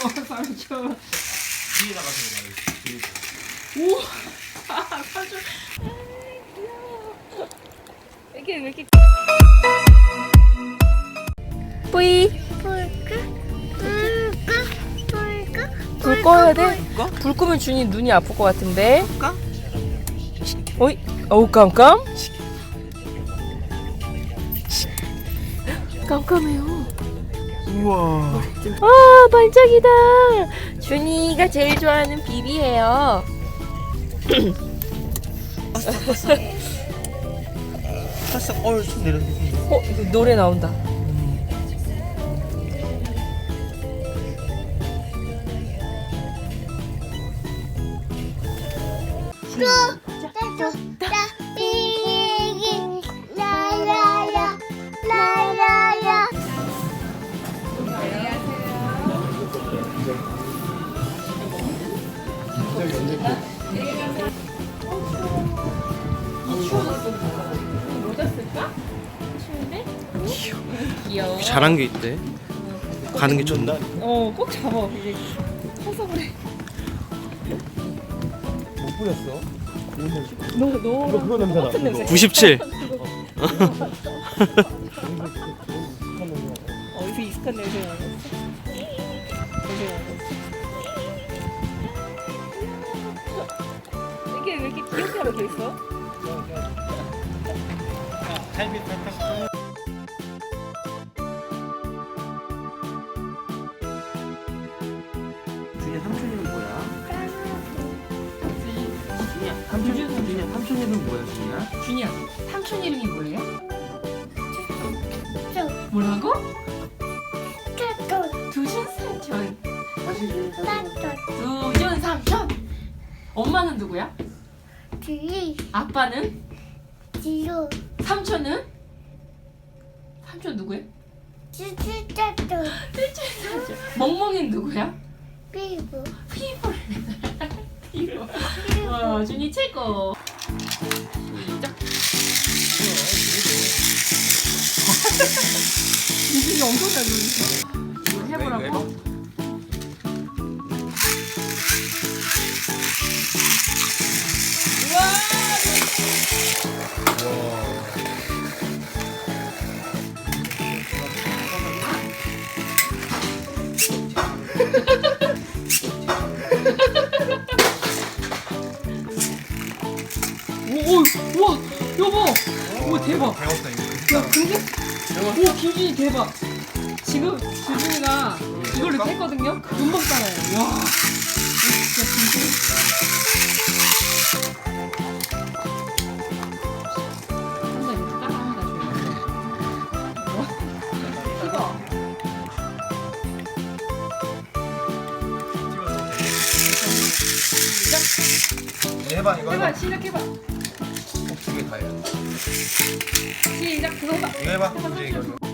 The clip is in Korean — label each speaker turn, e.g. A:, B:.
A: 뒤에다가 저거 말해.
B: 오. 아, 삼촌. 이게 왜 이렇게? 뿌이. 불 꺼야 돼? 불 끄면 준이 눈이 아플 것 같은데.
A: 꺼?
B: 어이, 어우 깜깜. 깜깜해요.
A: 우와.
B: 아 반짝이다. 준이가 제일 좋아하는 비비예요.
A: 살짝 얼손 내렸는데.
B: 어 이거 노래 나온다. 귀여워.
A: 잘한 게 있대. 가는 게 좋나?
B: 어, 꼭 잡아. 이제 커서 그래.
C: 못 뿌렸어.
B: 너, 너.
C: 이거 그거 냄새나.
B: 같은 냄새.
A: 97.
B: 어디서 익숙한? 냄새가 나겠어? 이게 왜 이렇게 귀엽게 하고 있어?
A: 준이 삼촌 이름 뭐야? 준이야. 삼촌 이름 준이야. 삼촌 이름 뭐야, 준이야?
B: 준이야, 삼촌 이름이 뭐예요? 뭐라고? 두준 삼촌. 두준 삼촌. 엄마는 누구야? 아빠는? 삼촌은? 삼촌 누구야? 멍멍이는 누구야? 피부. 피부. 와, 준이 최고. 시작. 준이 엄청 잘 놀리네. 이거 해보라고? 오 대박.
A: 배웠다, 이거.
B: 야, 근데, 오 김준이 대박. 지금 주준이가 이걸로 샜거든요. 금방 따라요. 와, 진짜 김준이. 한번 이렇게 따라합니다. 와, 이거. 시작.
A: 해봐, 이거
B: 해봐, 시작해봐.
A: 두개 돼.
B: 시작, 그거 해봐.
A: 이거 해봐.
B: 해봐,
A: 이제 이거.